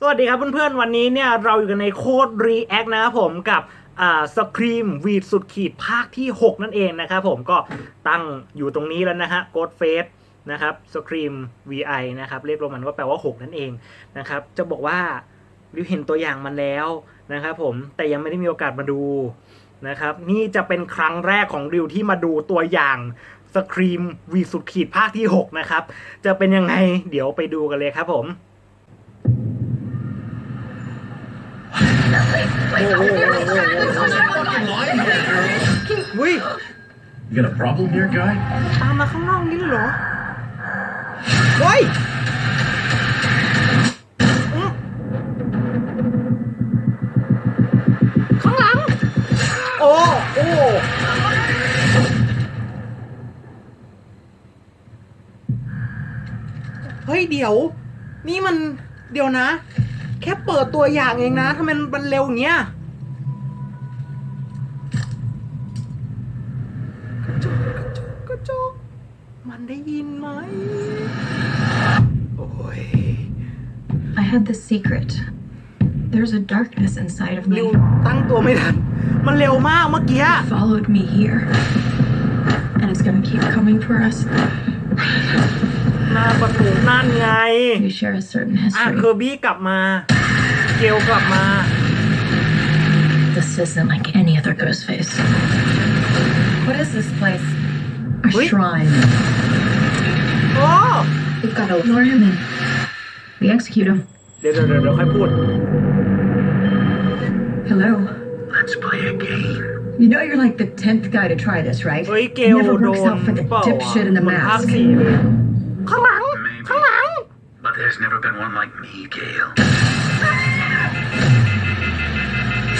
สวัสดีครับเพื่อนๆ วันนี้เนี่ยเราอยู่กันในโคด React นะครับผมกับสครีมวีดสุดขีดภาคที่ 6 นั่นเองนะครับผมก็ตั้งอยู่ตรงนี้แล้วนะฮะ Ghost Face นะครับสครีม VI นะครับเรียกโรมันก็แปลว่า 6 นั่นเองนะครับจะบอกว่าวิวเห็นตัวอย่างมันแล้วนะครับผมแต่ยังไม่ได้มีโอกาสมาดูนะครับนี่จะเป็นครั้งแรกของริวที่มาดูตัวอย่างสครีมวีสุดขีดภาคที่ 6 นะครับ จะเป็นยังไงเดี๋ยวไปดูกันเลยครับผม อุ้ย You got a problem here, guy? ตามมาข้างนอกนี่เลยเหรอเฮ้ยอื้อข้างหลัง โอ้โอ้ เฮ้ยเดี๋ยว นี่มันเดี๋ยวนะ แค่เปิดตัวอย่างเองนะทำไมมันเร็วอย่างเงี้ยกระจกกระจกกระจกมันได้ยินไหมโอ้ย I had the secret. There's a darkness inside of ริว me. ตั้งตัวไม่ทัน มันเร็วมากเมื่อกี้ Followed me here. And it's gonna keep coming for us. หน้าประตูนั่นไง We share a certain อ่ะ history. เคอร์บี้กลับมา เกลกลับมา This isn't like any other ghost face. What is this place? A Wait. shrine. โอ้ We've got to lure him in. We execute him. เดี๋ยวเดี๋ยวเดี๋ยวเดี๋ยวค่อยพูด Hello. Let's play a game. You know you're like the tenth guy to try this, right? เฮ้ย เก It ล never โด works น out for the เปล่า dipshit in the เหมือนภาค mask. สี่เลยข้างหลัง Maybe. ข้างหลัง But there's never been one like me, Gale.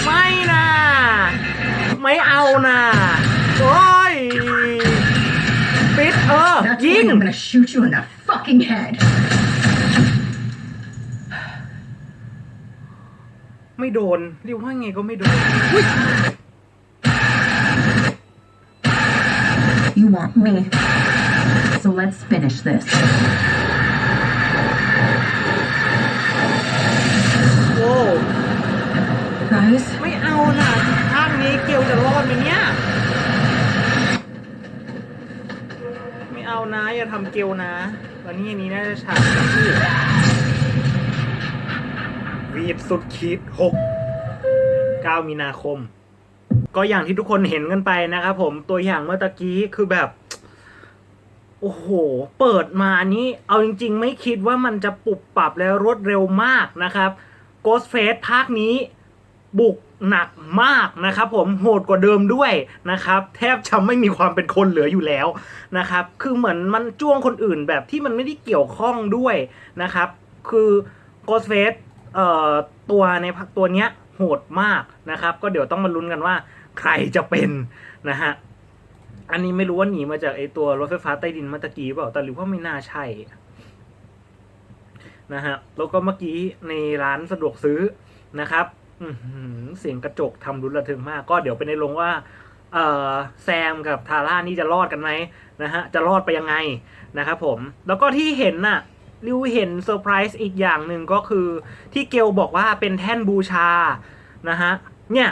ไม่นะไม่เอานะโอ้ย ปิดเออ That's ยิง when I'm gonna shoot you in the fucking head. ไม่โดนเรียกว่าไงก็ไม่โดน You want me. So let's finish this. เอานะอย่าทำเกลนะวันนี้อันนี้น่าจะฉากที่วีดสุดขีดหกเก้ามีนาคม ก็อย่างที่ทุกคนเห็นกันไปนะครับผมตัวอย่างเมื่อตะกี้คือแบบ โอ้โห เปิดมานี้ เอาจริง ๆ ไม่คิดว่ามันจะปรับปรับและรวดเร็วมากนะครับ Ghost Face ภาคนี้บุก หนักมากนะครับผมโหดกว่าเดิมด้วยนะครับแทบจะไม่มีความเป็นคนเหลืออยู่แล้วนะครับคือเหมือนมันจ้วงคนอื่นแบบที่มันไม่ได้เกี่ยวข้องด้วยนะครับคือ Ghost Face เอ่อตัวในภาคตัวเนี้ยโหดมากนะครับ ก็เดี๋ยวต้องมาลุ้นกันว่าใครจะเป็นนะฮะอันนี้ไม่รู้ว่าหนีมาจากไอตัวรถไฟฟ้าใต้ดินเมื่อตะกี้เปล่าแต่หรือว่าไม่น่าใช่นะฮะแล้วก็เมื่อกี้ในร้านสะดวกซื้อนะครับ เสียงกระจกทำรุนระทึงมาก ก็เดี๋ยวไปในลงว่าเออแซมกับทาร่านี่จะรอดกันไหมนะฮะ จะรอดไปยังไงนะครับผม แล้วก็ที่เห็นน่ะริวเห็นเซอร์ไพรส์อีกอย่างหนึ่งก็คือ ที่เกลบอกว่าเป็นแท่นบูชานะฮะ เนี่ย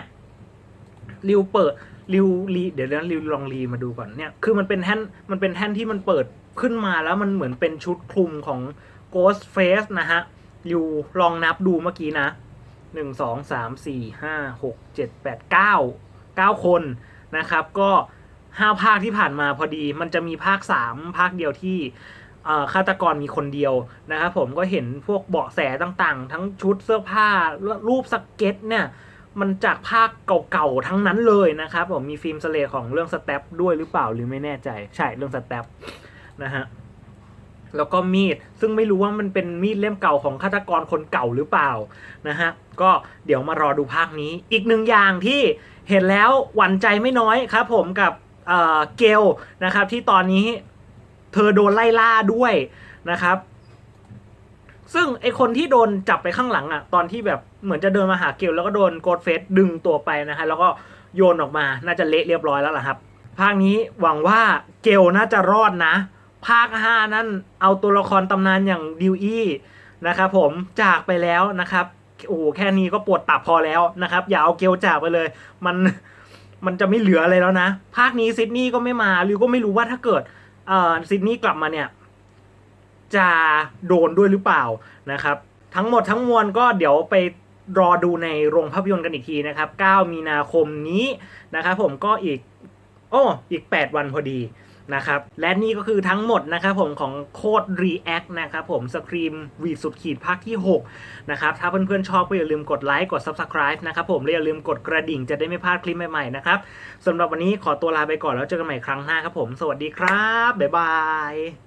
ริวเปิดริวรีเดี๋ยวเดี๋ยวริวลองรีมาดูก่อนเนี่ย คือมันเป็นแท่นมันเป็นแท่นที่มันเปิดขึ้นมาแล้วมันเหมือนเป็นชุดคลุมของ Ghost Face นะฮะริวลองนับดูเมื่อกี้นะ หนึ่งสองสามสี่ห้าหกเจ็ดแปดเก้าเก้าคนนะครับ ก็ห้าภาคที่ผ่านมาพอดี มันจะมีภาคสามภาคเดียวที่ฆาตกรมีคนเดียวนะครับผมก็เห็นพวกเบาะแสต่างๆ ทั้งชุดเสื้อผ้ารูปสเก็ตเนี่ยมันจากภาคเก่าๆทั้งนั้นเลยนะครับผมมีฟิล์มสเลทของเรื่องสแตปด้วยหรือเปล่าหรือไม่แน่ใจ ใช่เรื่องสแตปนะฮะ แล้วก็มีด ซึ่งไม่รู้ว่ามันเป็นมีดเล่มเก่าของฆาตกรคนเก่าหรือเปล่านะฮะก็เดี๋ยวมารอดูภาคนี้ อีกหนึ่งอย่างที่เห็นแล้วหวั่นใจไม่น้อยครับผมกับเอ่อเกลนะครับที่ตอนนี้เธอโดนไล่ล่าด้วยนะครับ ซึ่งไอคนที่โดนจับไปข้างหลังอะ่ะตอนที่แบบเหมือนจะเดินมาหาเกลแล้วก็โดนโกดเฟสดึงตัวไปนะฮะแล้วก็โยนออกมาน่าจะเละเรียบร้อยแล้วล่ะครับ ภาคนี้หวังว่าเกลน่าจะรอดนะ ภาคห้านั่นเอาตัวละครตำนานอย่างดิวอี้นะครับผมจากไปแล้วนะครับโอ้โหแค่นี้ก็ปวดตับพอแล้วนะครับ อย่าเอาเกลจากไปเลย มันมันจะไม่เหลืออะไรแล้วนะ ภาคนี้ซิดนีย์ก็ไม่มารือก็ไม่รู้ว่าถ้าเกิดเอ่อซิดนีย์กลับมาเนี่ย จะโดนด้วยหรือเปล่านะครับ ทั้งหมดทั้งมวลก็เดี๋ยวไปรอดูในโรงภาพยนตร์กันอีกทีนะครับ 9 มีนาคมนี้นะครับผมก็อีก โอ้อีก 8 วันพอดี นะครับ และนี่ก็คือทั้งหมดนะครับผมของโคด React นะครับผมสครีมวีสุดขีดภาคที่ 6 นะครับ ถ้าเพื่อนๆชอบก็อย่าลืมกดไลค์กด Subscribe นะครับผมและอย่าลืมกดกระดิ่งจะได้ไม่พลาดคลิปใหม่ๆนะครับสำหรับวันนี้ขอตัวลาไปก่อนแล้วเจอกันใหม่ครั้งหน้าครับผม สวัสดีครับ บ๊ายบาย